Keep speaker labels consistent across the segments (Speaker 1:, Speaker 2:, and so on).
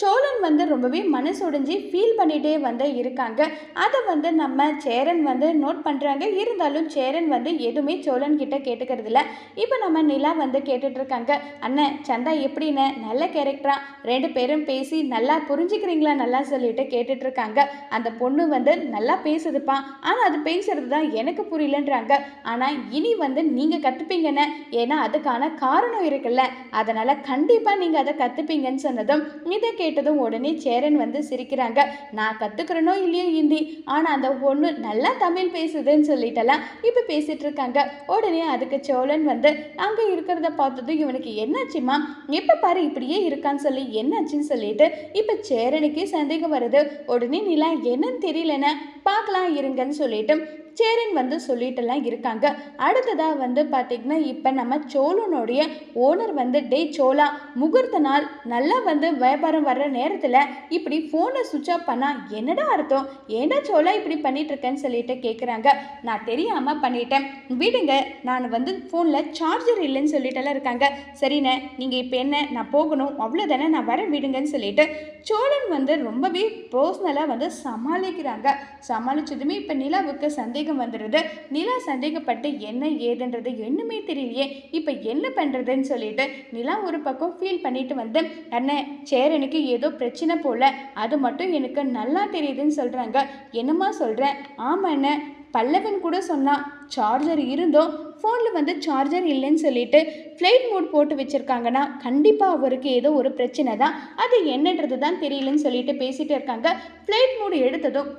Speaker 1: சோழன் வந்து ரொம்பவே மனசுடைஞ்சு ஃபீல் பண்ணிகிட்டே வந்து இருக்காங்க. அதை வந்து நம்ம சேரன் வந்து நோட் பண்ணுறாங்க இருந்தாலும் சேரன் வந்து எதுவுமே சோழன் கிட்ட கேட்டுக்கிறது இப்போ நம்ம நிலா வந்து கேட்டுட்ருக்காங்க. அண்ணன் சந்தா எப்படின்னு? நல்ல கேரக்டரா ரெண்டு பேரும் பேசி நல்லா புரிஞ்சுக்கிறீங்களா? நல்லா சொல்லிட்டு கேட்டுட்ருக்காங்க. அந்த பொண்ணு வந்து நல்லா பேசுதுப்பா. ஆனால் அது பேசுறது தான் எனக்கு புரியலன்றாங்க. ஆனால் இனி வந்து நீங்கள் கற்றுப்பீங்கன்னு ஏன்னா அதுக்கான காரணம் இருக்குல்ல. அதனால் கண்டிப்பாக நீங்கள் அதை கற்றுப்பீங்கன்னு சொன்னதும் இதை கே கேட்டதும் உடனே சேரன் வந்து சிரிக்கிறாங்க நான் கற்றுக்கிறனோ இல்லையோ ஹிந்தி ஆனால் அந்த பொண்ணு நல்லா தமிழ் பேசுதுன்னு சொல்லிட்டலாம். இப்போ பேசிட்டு இருக்காங்க. உடனே அதுக்கு சோழன் வந்து அங்கே இருக்கிறத பார்த்ததும் இவனுக்கு என்னாச்சுமா எப்போ பாரு இப்படியே இருக்கான்னு சொல்லி என்னாச்சுன்னு சொல்லிட்டு இப்போ சேரனுக்கே சந்தேகம் வருது. உடனே நிலா என்னன்னு தெரியலன்னு பார்க்கலாம் இருங்கன்னு சொல்லிட்டு சேரன் வந்து சொல்லிட்டுலாம் இருக்காங்க. அடுத்ததாக வந்து பார்த்திங்கன்னா இப்போ நம்ம சோழனுடைய ஓனர் வந்து டே சோலா முகூர்த்த நாள் நல்லா வந்து வியாபாரம் வர்ற நேரத்தில் இப்படி ஃபோனை சுவிட்ச் ஆஃப் பண்ணால் என்னடா அர்த்தம்? ஏன்டா சோலா இப்படி பண்ணிகிட்ருக்கேன்னு சொல்லிட்டு கேட்குறாங்க நான் தெரியாமல் பண்ணிட்டேன். விடுங்க நான் வந்து ஃபோனில் சார்ஜர் இல்லைன்னு சொல்லிட்டுலாம் இருக்காங்க. சரிண்ணே நீங்கள் இப்போ என்ன? நான் போகணும். அவ்வளோதானே நான் வரேன் விடுங்கன்னு சொல்லிட்டு சோழன் வந்து ரொம்பவே பர்சனலாக வந்து சமாளிக்கிறாங்க. சமாளித்ததுமே இப்போ நிலாவுக்கு சந்தேகம் வந்துடுது. நிலா சந்தேகப்பட்டு என்ன ஏதுன்றது என்னமே தெரியலையே. இப்போ என்ன பண்ணுறதுன்னு சொல்லிட்டு நிலா ஒரு பக்கம் ஃபீல் பண்ணிட்டு வந்து அண்ணன் சேரனுக்கு ஏதோ பிரச்சனை போல. அது மட்டும் எனக்கு நல்லா தெரியுதுன்னு சொல்கிறாங்க என்னம்மா சொல்கிறேன் ஆமாண்ண பல்லவன் கூட சொன்னான். சார்ஜர் இருந்தோம். ஃபோனில் வந்து சார்ஜர் இல்லைன்னு சொல்லிட்டு ஃப்ளைட் மோட் போட்டு வச்சுருக்காங்கன்னா கண்டிப்பாக அவருக்கு ஏதோ ஒரு பிரச்சனை தான் அது என்னன்றது தான் தெரியலன்னு சொல்லிட்டு பேசிகிட்டு இருக்காங்க. ஃப்ளைட் மோடு எடுத்ததும்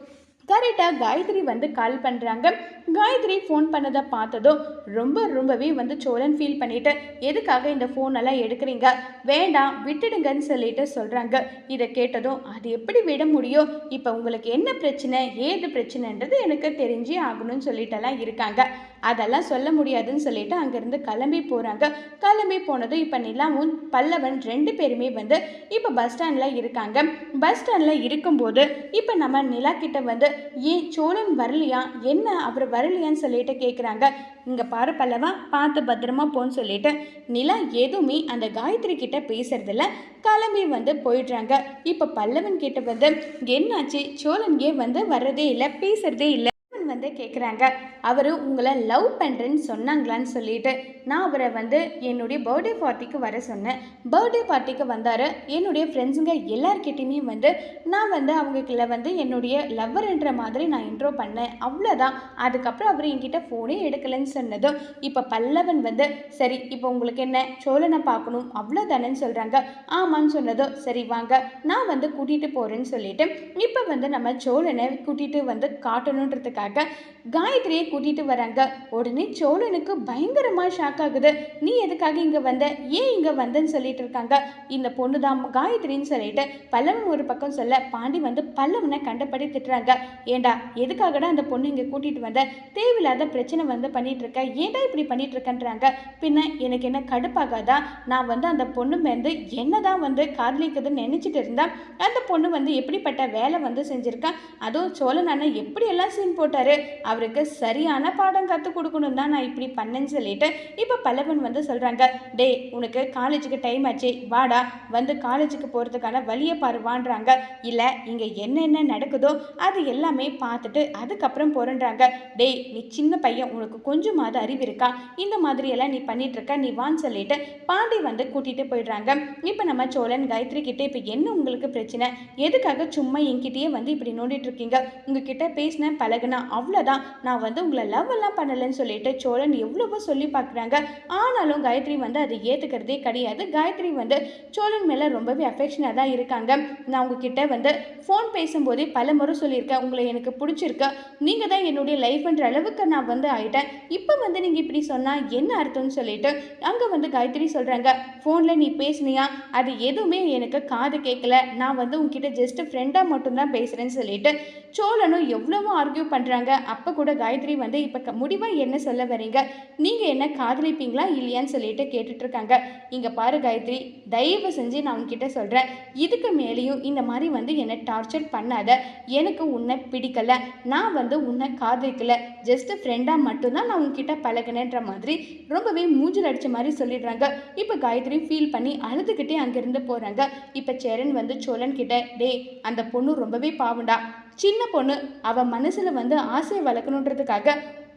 Speaker 1: கரெக்டாக காயத்ரி வந்து கால் பண்ணுறாங்க காயத்ரி ஃபோன் பண்ணதை பார்த்ததும் ரொம்ப ரொம்பவே வந்து சோழன் ஃபீல் பண்ணிட்டு எதுக்காக இந்த ஃபோனெல்லாம் எடுக்கிறீங்க? வேண்டாம் விட்டுடுங்கன்னு சொல்லிட்டு சொல்கிறாங்க இதை கேட்டதும் அது எப்படி விட முடியும்? இப்போ உங்களுக்கு என்ன பிரச்சனை? ஏது பிரச்சனைன்றது எனக்கு தெரிஞ்சே ஆகணும்னு சொல்லிட்டெல்லாம் இருக்காங்க. அதெல்லாம் சொல்ல முடியாதுன்னு சொல்லிட்டு அங்கேருந்து கிளம்பி போகிறாங்க கிளம்பி போனதும் இப்போ நிலாவும் பல்லவன் ரெண்டு பேருமே வந்து இப்போ பஸ் ஸ்டாண்டில் இருக்காங்க. பஸ் ஸ்டாண்டில் இருக்கும்போது இப்போ நம்ம நிலா கிட்ட வந்து ஏன் சோழன் வரலையா? என்ன அவர் வரலையான்னு சொல்லிட்டு கேட்குறாங்க இங்கே பாரு பல்லவா பார்த்து பத்திரமா போன்னு சொல்லிட்டு. நிலா எதுவுமே அந்த காயத்ரி கிட்ட பேசுறதில்ல. கிளம்பி வந்து போயிடுறாங்க. இப்போ பல்லவன் கிட்ட வந்து என்னாச்சு? சோழன் ஏன் வந்து வர்றதே இல்லை பேசுறதே இல்லை. வந்து கேட்குறாங்க அவர் உங்களை லவ் பண்ணுறேன்னு சொன்னாங்களான்னு சொல்லிட்டு நான் அவரை வந்து என்னுடைய பர்த்டே பார்ட்டிக்கு வர சொன்னேன். பர்த்டே பார்ட்டிக்கு வந்தார். என்னுடைய ஃப்ரெண்ட்ஸுங்க எல்லார்கிட்டையுமே வந்து நான் வந்து அவங்களுக்குள்ள வந்து என்னுடைய லவ்வர்ன்ற மாதிரி நான் இன்ட்ரோ பண்ணேன். அவ்வளோதான் அதுக்கப்புறம் அவர் என்கிட்ட ஃபோனே எடுக்கலைன்னு சொன்னதும் இப்போ பல்லவன் வந்து சரி இப்போ உங்களுக்கு என்ன? சோழனை பார்க்கணும். அவ்வளோதானேன்னு சொல்கிறாங்க ஆமான்னு சொன்னதும் சரி வாங்க. நான் வந்து கூட்டிகிட்டு போகிறேன்னு சொல்லிட்டு இப்போ வந்து நம்ம சோழனை கூட்டிகிட்டு வந்து காட்டணுன்றதுக்காக Америка காயத்ரியை கூட்டிகிட்டு வராங்க. உடனே சோழனுக்கு பயங்கரமாக ஷாக் ஆகுது. நீ எதுக்காக இங்கே வந்த? ஏன் இங்கே வந்தேன்னு சொல்லிட்டு இருக்காங்க. இந்த பொண்ணு தான் காயத்ரின்னு சொல்லிட்டு பல்லவன் ஒரு பக்கம் சொல்ல பாண்டி வந்து பல்லவனை கண்டபடி திட்டுறாங்க. ஏண்டா எதுக்காகடா அந்த பொண்ணு இங்கே கூட்டிகிட்டு வந்த? தேவையில்லாத பிரச்சனை வந்து பண்ணிட்டு இருக்க. ஏன்டா இப்படி பண்ணிட்டு இருக்கன்றாங்க? பின்ன எனக்கு என்ன கடுப்பாகாதா? நான் வந்து அந்த பொண்ணு வந்து என்னதான் வந்து காதலிக்குதுன்னு நினச்சிட்டு இருந்தேன் அந்த பொண்ணு வந்து எப்படிப்பட்ட வேலை வந்து செஞ்சிருக்கா? அதுவும் சோழன் அண்ணன் எப்படியெல்லாம் சீன் போட்டாரு? அவருக்கு சரியான பாடம் கற்றுக் கொடுக்கணும் தான் நான் இப்படி பண்ணேன்னு சொல்லிட்டு இப்போ பல்லவன் வந்து சொல்கிறாங்க டேய் உனக்கு காலேஜுக்கு டைம் ஆச்சு வாடா வந்து காலேஜுக்கு போகிறதுக்கான வழியை பாருவான்றாங்க இல்லை இங்கே என்னென்ன நடக்குதோ அது எல்லாமே பார்த்துட்டு அதுக்கப்புறம் போகிறன்றாங்க டேய் நீ சின்ன பையன் உனக்கு கொஞ்சமாவது அறிவு இருக்கா? இந்த மாதிரியெல்லாம் நீ பண்ணிகிட்ருக்க இருக்க நீ வான்னு சொல்லிட்டு பாண்டி வந்து கூட்டிகிட்டு போயிடுறாங்க. இப்போ நம்ம சோழன் காயத்ரி கிட்டே இப்போ என்ன உங்களுக்கு பிரச்சனை? எதுக்காக சும்மா என்கிட்டயே வந்து இப்படி நோண்டிட்டு இருக்கீங்க? உங்ககிட்ட பேசினேன் பழகுனா அவ்வளோதான் நான் வந்து உங்களை லவ் எல்லாம் பண்ணலைன்னு சொல்லிட்டு சோழன் எவ்வளவோ சொல்லி பார்க்குறாங்க. ஆனாலும் காயத்ரி வந்து அதை ஏற்றுக்கிறதே கிடையாது. காயத்ரி வந்து சோழன் மேலே ரொம்பவே அஃபெக்ஷனாக தான் இருக்காங்க. நான் உங்ககிட்ட வந்து ஃபோன் பேசும்போதே பல முறை சொல்லியிருக்கேன். உங்களை எனக்கு பிடிச்சிருக்கு. நீங்கள் தான் என்னுடைய லைஃப்ன்ற அளவுக்கு நான் வந்து ஆயிட்டேன். இப்போ வந்து நீங்கள் இப்படி சொன்னால் என்ன அர்த்தம்னு சொல்லிட்டு அங்கே வந்து காயத்ரி சொல்கிறாங்க ஃபோனில் நீ பேசுனியா? அது எதுவுமே எனக்கு காது கேட்கல நான் வந்து உங்ககிட்ட ஜஸ்ட் ஃப்ரெண்டாக மட்டும்தான் பேசுகிறேன்னு சொல்லிட்டு சோழனும் எவ்வளவோ ஆர்கியூ பண்ணுறாங்க அப்போ அப்போ கூட காயத்ரி வந்து இப்போ முடிவாக என்ன சொல்ல வரீங்க நீங்கள் என்ன காதலிப்பீங்களா இல்லையான்னு சொல்லிட்டு கேட்டுட்ருக்காங்க. இங்கே பாரு காயத்ரி தயவு செஞ்சு நான் உன்கிட்ட சொல்கிறேன் இதுக்கு மேலேயும் இந்த மாதிரி வந்து என்னை டார்ச்சர் பண்ணாத. எனக்கு உன்னை பிடிக்கலை. நான் வந்து உன்னை காதலிக்கலை. ஜஸ்ட் ஃப்ரெண்டாக மட்டும்தான் நான் உன்கிட்ட பழகினேன்ற மாதிரி ரொம்பவே மூஞ்சில் அடித்த மாதிரி சொல்லிடுறாங்க. இப்போ காயத்ரி ஃபீல் பண்ணி அழுதுகிட்டே அங்கேருந்து போகிறாங்க இப்போ சேரன் வந்து சோழன் கிட்ட டேய் அந்த பொண்ணு ரொம்பவே பாவண்டா சின்ன பொண்ணு அவன் மனசில் வந்து ஆசையை வளர்க்கணுன்றதுக்காக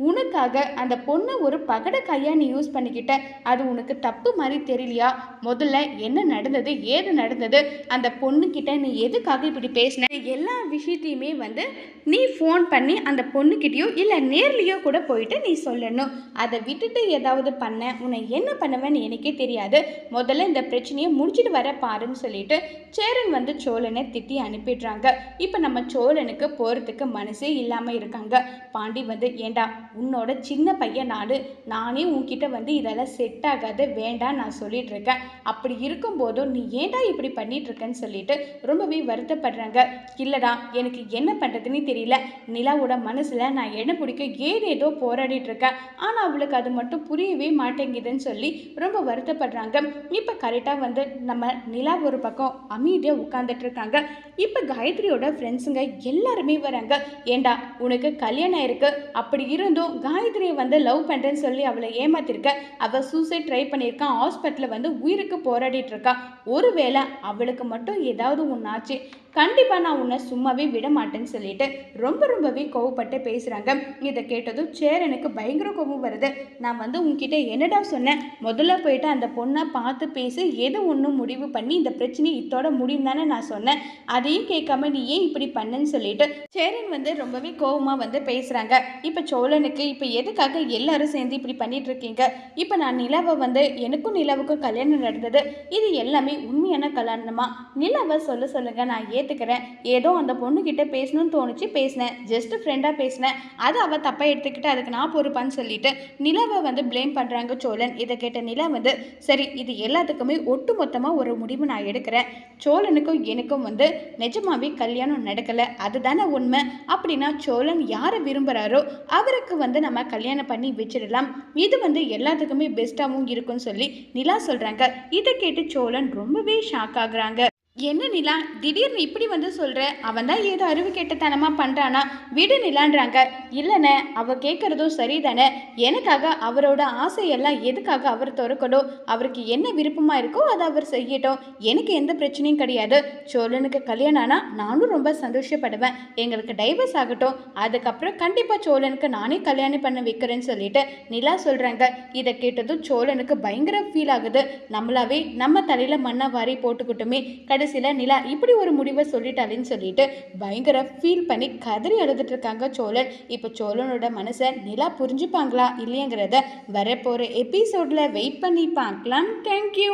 Speaker 1: உனக்காக அந்த பொண்ணை ஒரு பகட கையா நீ யூஸ் பண்ணிக்கிட்ட. அது உனக்கு தப்பு மாதிரி தெரியலையா? முதல்ல என்ன நடந்தது? ஏது நடந்தது? அந்த பொண்ணுக்கிட்ட நீ எதுக்காக இப்படி பேசின? எல்லா விஷயத்தையுமே வந்து நீ ஃபோன் பண்ணி அந்த பொண்ணுக்கிட்டேயோ இல்லை நேர்லேயோ கூட போயிட்டு நீ சொல்லணும். அதை விட்டுட்டு ஏதாவது பண்ண உன்னை என்ன பண்ணுவேன்னு எனக்கே தெரியாது. முதல்ல இந்த பிரச்சனையை முடிச்சுட்டு வர பாருன்னு சொல்லிட்டு சேரன் வந்து சோழனை திட்டி அனுப்பிடுறாங்க. இப்போ நம்ம சோழனுக்கு போகிறதுக்கு மனசே இல்லாமல் இருக்காங்க. பாண்டி வந்து ஏண்டா உன்னோட சின்ன பையன் நாடு நானே உன்கிட்ட வந்து இதெல்லாம் செட் ஆகாது வேண்டாம் நான் சொல்லிட்டு இருக்கேன் அப்படி இருக்கும்போதும் நீ ஏண்டா இப்படி பண்ணிட்டு இருக்கேன்னு சொல்லிட்டு ரொம்பவே வருத்தப்படுறாங்க. இல்லைடா எனக்கு என்ன பண்ணுறதுன்னு தெரியல. நிலாவோட மனசில் நான் என்ன பிடிக்க ஏதேதோ போராடிட்டு இருக்கேன் ஆனால் அவளுக்கு அது மட்டும் புரியவே மாட்டேங்குதுன்னு சொல்லி ரொம்ப வருத்தப்படுறாங்க. இப்போ கரெக்டாக வந்து நம்ம நிலா ஒரு பக்கம் அமைதியாக உட்காந்துட்டு இருக்காங்க இப்போ காயத்ரியோட ஃப்ரெண்ட்ஸுங்க எல்லாருமே வராங்க. ஏண்டா உனக்கு கல்யாணம் இருக்கு. அப்படி இருந்தும் காயத்ரியை வந்து லவ் பண்ணுறேன்னு சொல்லி அவளை ஏமாத்திருக்க. அவள் சூசைட் ட்ரை பண்ணியிருக்கான் ஹாஸ்பிட்டலில் வந்து உயிருக்கு போராடிட்டு இருக்கா ஒருவேளை அவளுக்கு மட்டும் ஏதாவது ஒன்றாச்சு கண்டிப்பாக நான் உன்னை சும்மாவே விட மாட்டேன்னு சொல்லிட்டு ரொம்ப ரொம்பவே கோவப்பட்டு பேசுகிறாங்க இதை கேட்டதும் சேரனுக்கு பயங்கர கோபம் வருது. நான் வந்து உன்கிட்ட என்னடா சொன்னேன்? முதல்ல போயிட்டு அந்த பொண்ணை பார்த்து பேசி. எது ஒன்றும் முடிவு பண்ணி இந்த பிரச்சனை இத்தோட முடியும் தானே நான் சொன்னேன். அதையும் கேட்காம நீ ஏன் இப்படி பண்ணுன்னு சொல்லிட்டு சேரன் வந்து ரொம்பவே கோவமாக வந்து பேசுகிறாங்க இப்போ சோழனுக்கு இப்போ எதுக்காக எல்லாரும் சேர்ந்து இப்படி பண்ணிட்டு இருக்கீங்க இப்போ நான் நிலாவை வந்து எனக்கும் நிலாவுக்கும் கல்யாணம் நடந்தது. இது எல்லாமே உண்மையான கல்யாணமா? நிலாவை சொல்ல சொல்லுங்க நான் ஏற்றுக்கிறேன் ஏதோ அந்த பொண்ணுக்கிட்ட பேசணும்னு தோணுச்சு பேசினேன். ஜஸ்ட் ஃப்ரெண்டாக பேசினேன். அது அவள் தப்பாக எடுத்துக்கிட்டு அதுக்கு நான் பொறுப்பான்னு சொல்லிட்டு நிலாவை வந்து ப்ளேம் பண்ணுறாங்க சோழன். இதை கேட்ட நிலா வந்து சரி இது எல்லாத்துக்குமே ஒட்டு மொத்தமாக ஒரு முடிவு நான் எடுக்கிறேன். சோழனுக்கும் எனக்கும் வந்து நிஜமாவே கல்யாணம் நடக்கலை. அதுதானே உண்மை? அப்படின்னா சோழன் யாரை விரும்புகிறாரோ அவருக்கு வந்து நம்ம கல்யாணம் பண்ணி வச்சிடலாம். இது வந்து எல்லாத்துக்குமே பெஸ்ட்டாகவும் இருக்கும்னு சொல்லி நிலா சொல்கிறாங்க இதை கேட்டு சோழன் ரொம்பவே ஷாக் ஆகுறாங்க. என்ன நிலா? திடீர்னு இப்படி வந்து சொல்கிற அவன் தான் ஏதோ அறிவு கெட்டத்தனமாக பண்ணுறானா விடு நிலான்றாங்க. இல்லைண்ணே அவள் கேட்குறதும் சரிதானே? எனக்காக அவரோட ஆசையெல்லாம் எதுக்காக அவர் திறக்கணும் அவருக்கு என்ன விருப்பமாக இருக்கோ அதை அவர் செய்யட்டும். எனக்கு எந்த பிரச்சனையும் கிடையாது. சோழனுக்கு கல்யாணம் ஆனால் நானும் ரொம்ப சந்தோஷப்படுவேன். எங்களுக்கு டைவர்ஸ் ஆகட்டும். அதுக்கப்புறம் கண்டிப்பாக சோழனுக்கு நானே கல்யாணம் பண்ண வைக்கிறேன்னு சொல்லிட்டு நிலா சொல்கிறாங்க இதை கேட்டதும் சோழனுக்கு பயங்கர ஃபீல் ஆகுது. நம்மளாவே நம்ம தலையில் மண்ணை வாரி போட்டுக்கிட்டுமே கடைசியில் நிலா இப்படி ஒரு முடிவை சொல்லிட்டாலேன்னு சொல்லிட்டு பயங்கர ஃபீல் பண்ணி கதறி அழுதுட்டு இருக்காங்க சோழன். இப்போ சோழனோட மனசை நிலா புரிஞ்சுப்பாங்களா இல்லையங்கிறத வரப்போகிற எபிசோடில் வெயிட் பண்ணி பார்க்கலாம் தேங்க்யூ